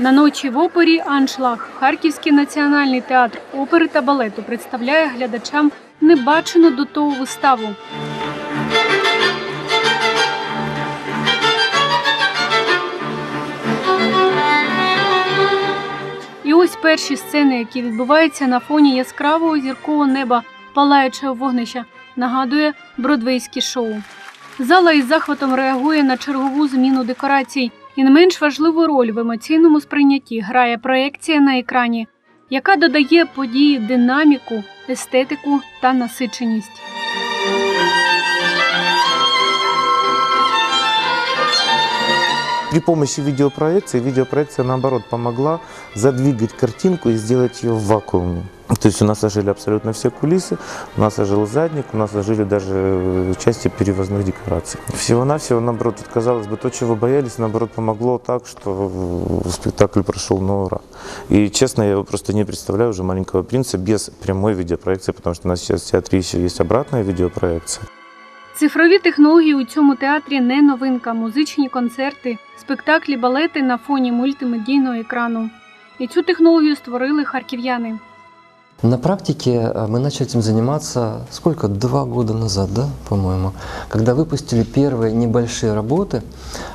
На ночі в опері Аншлаг Харківський національний театр опери та балету представляє глядачам небачену до того виставу. І ось перші сцени, які відбуваються на фоні яскравого зіркового неба, палаючого вогнища, нагадує бродвейське шоу. Зала із захватом реагує на чергову зміну декорацій, і не менш важливу роль в емоційному сприйнятті грає проекція на екрані, яка додає події динаміку, естетику та насиченість. При помощи видеопроекции, видеопроекция наоборот помогла задвигать картинку и сделать ее в вакууме. То есть у нас ожили абсолютно все кулисы, у нас ожил задник, у нас ожили даже э, части перевозных декораций. Всего-навсего, наоборот, вот, казалось бы, то, чего боялись, наоборот, помогло так, что э, спектакль прошел на ура. И, честно, я просто не представляю уже «Маленького принца» без прямой видеопроекции, потому что у нас сейчас в театре еще есть обратная видеопроекция. Цифрові технології у цьому театрі не новинка. Музичні концерти, спектаклі, балети на фоні мультимедійного екрану. І цю технологію створили харків'яни. На практике э, мы начали этим заниматься сколько? Два года назад, да, по-моему. Когда выпустили первые небольшие работы,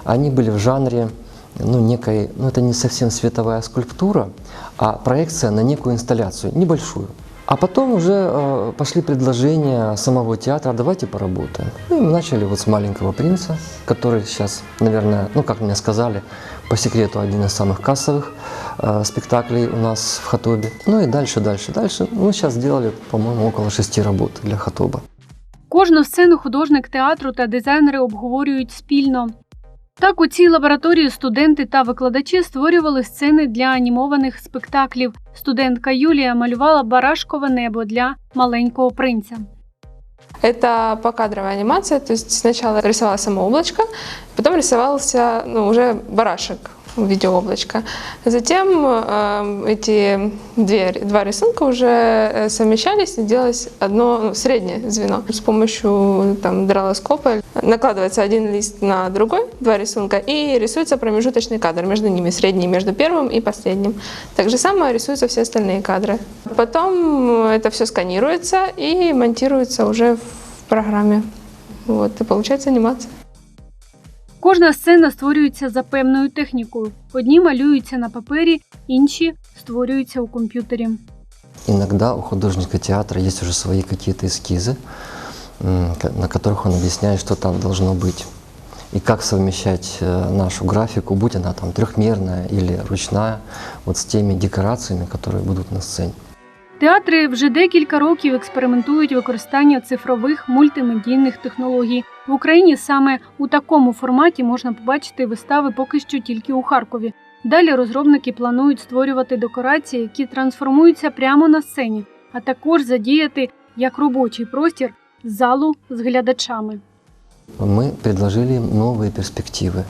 они были в жанре, ну, некой, ну, это не совсем световая скульптура, а проекция на некую инсталляцию, небольшую. А потом уже э, пошли предложения самого театра, давайте поработаем. Ну, и мы начали вот с «Маленького принца», который сейчас, наверное, ну, как мне сказали, по секрету один из самых кассовых спектаклей у нас в Хатобе. Ну и дальше, дальше, дальше. Мы сейчас сделали, по-моему, около шести работ для Хатоба. Кожну сцену художник театру та дизайнери обговорюють спільно. Так, у цій лабораторії студенти та викладачі створювали сцени для анімованих спектаклів. Студентка Юлія малювала барашкове небо для маленького принця. Это покадровая анимация, то есть сначала рисовалось само облачко, потом рисовался ну, уже барашек в. Затем э, эти две, два рисунка уже э, совмещались и делалось одно ну, среднее звено. С помощью там, дралоскопа накладывается один лист на другой, два рисунка, и рисуется промежуточный кадр между ними, средний между первым и последним. Так же самое рисуются все остальные кадры. Потом это все сканируется и монтируется уже в программе. Вот, и получается анимация. Кожна сцена створюється за певною технікою. Одні малюються на папері, інші створюються у комп'ютері. Иногда у художника театра есть уже свои какие-то эскизы, м, ка- на которых он объясняет, что там должно быть. И как совмещать э, нашу графику, будь она там трехмерная или ручная, вот с теми декорациями, которые будут на сцене. Театри вже декілька років експериментують використання цифрових мультимедійних технологій. В Україні саме у такому форматі можна побачити вистави поки що тільки у Харкові. Далі розробники планують створювати декорації, які трансформуються прямо на сцені, а також задіяти як робочий простір залу з глядачами. Мы предложили им новые перспективы.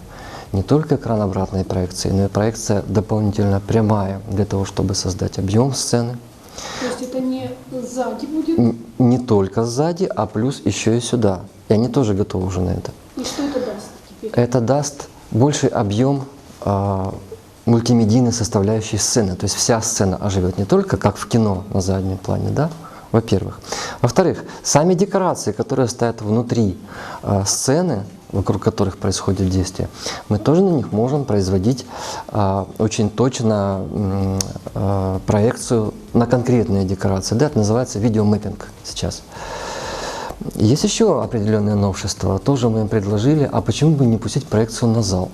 Не только экран обратной проекции, но и проекция дополнительно прямая для того, чтобы создать объем сцены, Тобто це не ззаді буде? Н- Не только сзади, а плюс еще и сюда. И они тоже готовы уже на это. І що це дасть тепер? Это даст больший объем а, мультимедийной составляющей сцены. То есть вся сцена оживет не только как в кино на заднем плане, да, во-первых. Во-вторых, сами декорации, которые стоят внутри а, сцены, вокруг которых происходит действие, мы тоже на них можем производить а, очень точно а, проекцию на конкретные декорации. Да, это называется видеомэппинг сейчас. Есть еще определенные новшества. Тоже мы им предложили, а почему бы не пустить проекцию на зал?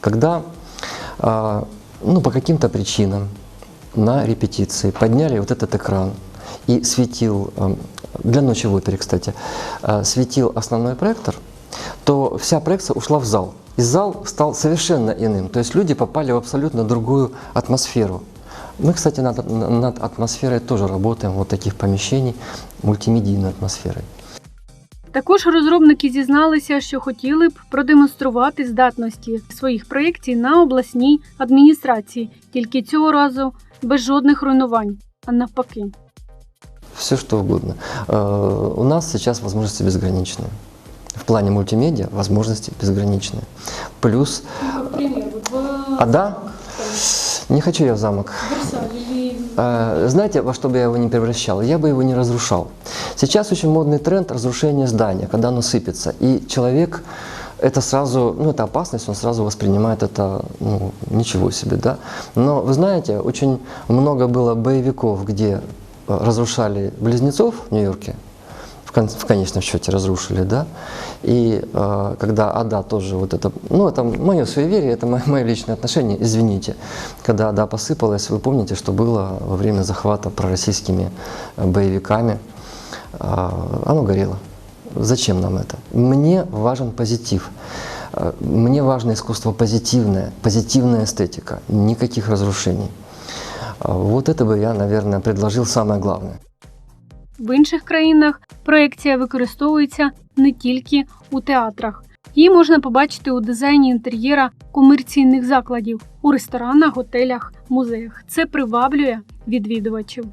Когда а, ну, по каким-то причинам на репетиции подняли вот этот экран и светил, для ночи в опере, кстати, э, светил основной проектор, то вся проекция ушла в зал. И зал стал совершенно иным. То есть люди попали в абсолютно другую атмосферу. Мы, кстати, над, над атмосферой тоже работаем, вот таких помещений, мультимедийной атмосферой. Також розробники зізналися, що хотіли б продемонструвати здатності своїх проєктів на обласній адміністрації, тільки цього разу без жодних руйнувань, а навпаки. Все что угодно. Э, У нас сейчас возможности безграничные. В плане мультимедиа возможности безграничные. Плюс, а да, Не хочу я в замок. Э, Знаете, во что бы я его не превращал? Я бы его не разрушал. Сейчас очень модный тренд разрушения здания, когда оно сыпется. И человек это сразу, ну это опасность, он сразу воспринимает это, ну, ничего себе, да. Но вы знаете, очень много было боевиков, где э, разрушали близнецов в Нью-Йорке, в, кон- в конечном счете разрушили, да. И э, когда Ада тоже вот это, ну это мое суеверие, это мое, мое личное отношение, извините. Когда Ада посыпалась, вы помните, что было во время захвата пророссийскими э, боевиками, А, оно горело. Зачем нам это? Мне важен позитив. Э, Мне важно искусство позитивное, позитивная эстетика, никаких разрушений. А Вот это бы я, наверное, предложил самое главное. В інших країнах проекція використовується не тільки у театрах. Її можна побачити у дизайні інтер'єра комерційних закладів, у ресторанах, готелях, музеях. Це приваблює відвідувачів.